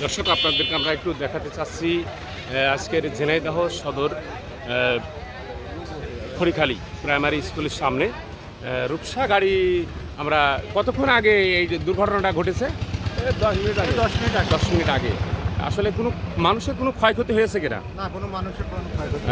দর্শক আপনাদেরকে আমরা একটু দেখাতে চাচ্ছি আজকের ঝিনাইদহ সদর খড়িখালি প্রাইমারি স্কুলের সামনে। রূপসা গাড়ি আমরা কতক্ষণ আগে এই যে দুর্ঘটনাটা ঘটেছে? দশ মিনিট আগে। দশ মিনিট আগে। দশ মিনিট আগে। আসলে কোনো মানুষের কোনো ক্ষয়ক্ষতি হয়েছে কিনা? না কোনো মানুষের কোনো ক্ষয়ক্ষতি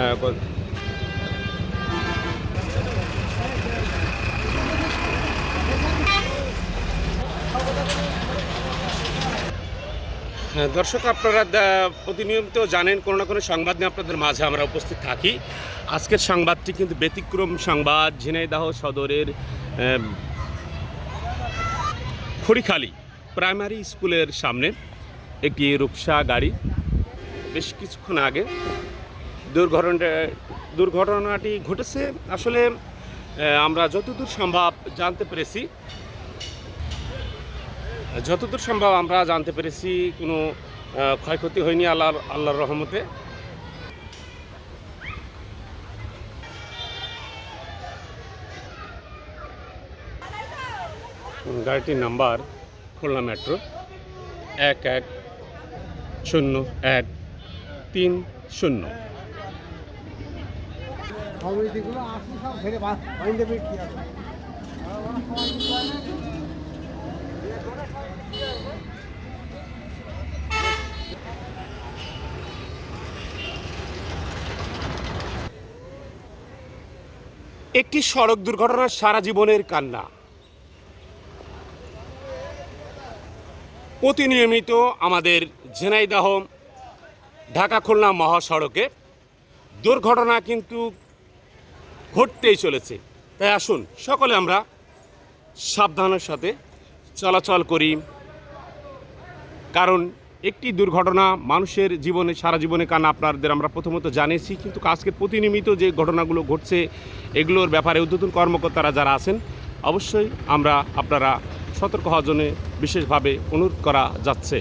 দর্শক, আপনারা প্রতিনিয়ত জানেন, কোনো না কোনো সংবাদ নিয়ে আপনাদের মাঝে আমরা উপস্থিত থাকি। আজকের সংবাদটি কিন্তু ব্যতিক্রম সংবাদ, ঝিনাইদাহ সদরের খড়িখালি প্রাইমারি স্কুলের সামনে একটি রূপসা গাড়ি। বেশ কিছুক্ষণ আগে দুর্ঘটনা, দুর্ঘটনাটি ঘটেছে। আসলে আমরা যতদূর সম্ভব জানতে পেরেছি যতদূর সম্ভব আমরা জানতে পেরেছি, কোনো ক্ষয়ক্ষতি হয়নি আল্লাহ আল্লাহর রহমতে। গাড়িটির নাম্বার খুলনা মেট্রো, এক এক শূন্য এক তিন শূন্য। সব একটি সড়ক দুর্ঘটনা সারা জীবনের কান্না। প্রতিনিয়মিত আমাদের ঝেনাইদহ, ঢাকা খুলনা মহাসড়কে দুর্ঘটনা কিন্তু ঘটতেই চলেছে। তাই আসুন, সকলে আমরা সাবধানের সাথে চলাচল করি। কারণ একটি দুর্ঘটনা মানুষের জীবনে, সারা জীবনে কান আপনাদের আমরা প্রথমত জানিয়েছি, কিন্তু আজকে প্রতিনিয়মিত যে ঘটনাগুলো ঘটছে, এগুলোর ব্যাপারে উদ্বোধন কর্মকর্তারা যারা আছেন, অবশ্যই আমরা আপনারা সতর্ক হওয়ার জন্য বিশেষভাবে অনুরোধ করা যাচ্ছে।